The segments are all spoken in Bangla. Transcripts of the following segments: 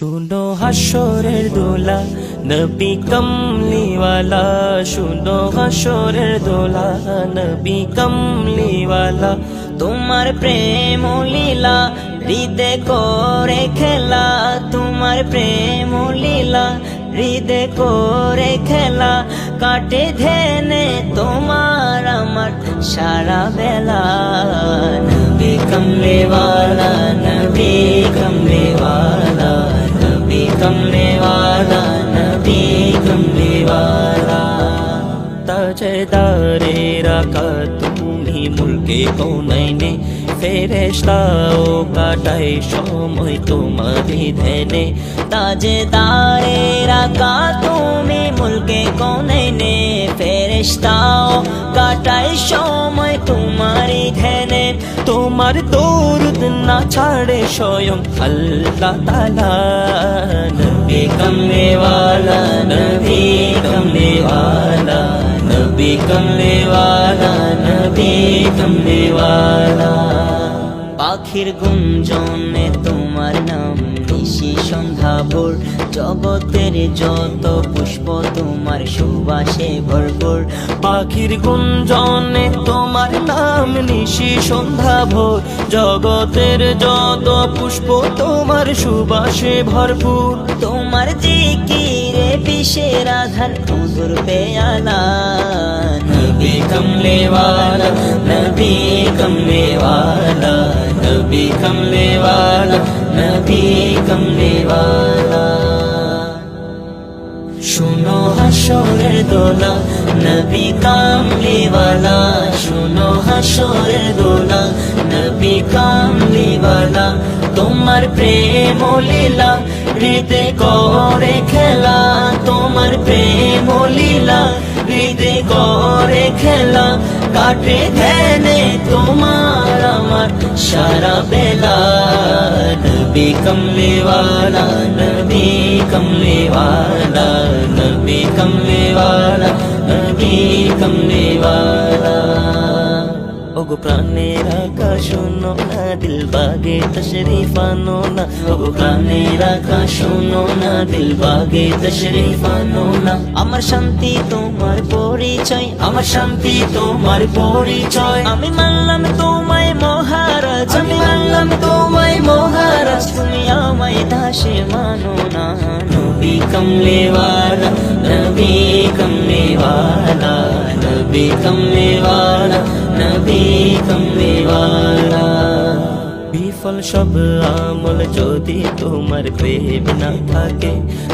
শুনো হাসরের দোলা, নবী কমলিওয়ালা। শুনো হাসরের দোলা, নবী কমলিওয়ালা। তোমার প্রেম লীলা, হৃদে করে খেলা। তোমার প্রেম লীলা, হৃদে করে খেলা। কাটে ধেনে তোমার আমার সারা বেলা। নবী কমলেওয়ালা নবী কমলেওয়ালা। নবী কমলেওয়ালা নবী কমলেওয়ালা তাজদারে রাখা তুমি মুলকে কোনাইনে ফেরেশতাও কাটাই সময় তোমারই ধ্যানে তাজে দারে রাখা তুমি মুলকে কোনে নে ফেরেস্তাও কাটায় সময় তোমারই ধ্যানে। তোমার দৌরুদ না ছাড়ে স্বয়ং আল্লাহ তালা নবী কমলেওয়ালা নবী কমলেওয়ালা নবী কমলেওয়ালা নবী কমলেওয়ালা। পাখির গুঞ্জনে তোমার নাম নিশি সন্ধ্যা ভোর। জগতের যত পুষ্প তোমার সুবাসে ভরপুর। পাখির গুঞ্জনে তোমার নাম নিশি সন্ধ্যা ভোর। জগতের যত পুষ্প তোমার সুবাসে ভরপুর। তোমার জিকিরে বিষের আধার মধুর পেয়ালা। নবী কমলে वाला নবী কমলে वाला নবী কমলে वाला নবী কমলে वाला শুনো হাসরের দোলা নবী কামলিওয়ালা শুনো হাসরের দোলা নবী কামলিওয়ালা তোমার প্রেম লীলা হৃদে করে খেলা, তোমার প্রেম লীলা। হৃদে করে খেলা, কাটে ধ্যানে তোমার আমার সারা বেলা। নবী কমলিওয়ালা নবী কমলিওয়ালা নবী কমলিওয়ালা নবী কমলিওয়ালা। ওগো প্রাণের আকাশ শোনো না, দিল বাগে তশরিফানো না। ওগো প্রাণের আকাশ শোনো না, দিল বাগে তশরিফানো না। আমার শান্তি তোমার পরিচয়, আমার শান্তি তোমার পরিচয়। আমি মানলাম তোমায় মহারাজ, আমি মানলাম তোমায় মহারাজ। তুমি আমায় দাসে মানো না, নবী কমলে নবী কমলে নবী কমলে নবী বিফল সব আমল যদি তোমার প্রেম না থাকে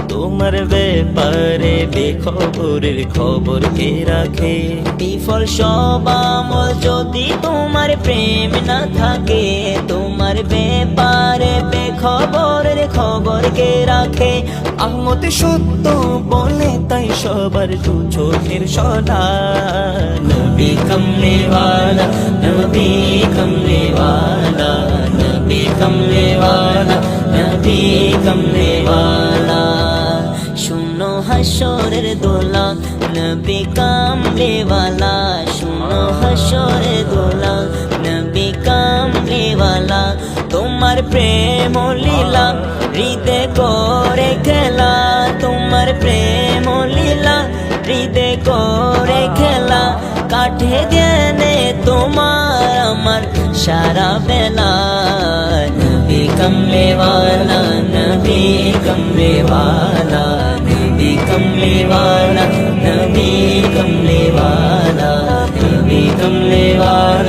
তোমার ব্যাপারে বেখবরের খবর কে রাখে? বিফল সব আমল যদি তোমার প্রেম না থাকে তোমার ব্যাপারে বেখবরের খবর কে রাখে আহমদ সত্য বলে তাই সবার দু চোখের সদা নবী কমলে वाला নবী কমলে वाला নবী কমলে वाला নবী কমলে वाला শুনো হাসরের দোলা নবী কামলেওয়ালা শুনো হাসরের দোলা নবী কামলেওয়ালা তোমার প্রেম লীলা, হৃদে করে খেলা। তোমার প্রেম লীলা, হৃদে করে খেলা। কাঠে জ্ঞানে তোমার আমার সারা বেলা। নবী কমলেওয়ালা নবী কমলেওয়ালা নবী কমলেওয়ালা নবী কমলেওয়ালা নবী কমলেওয়ালা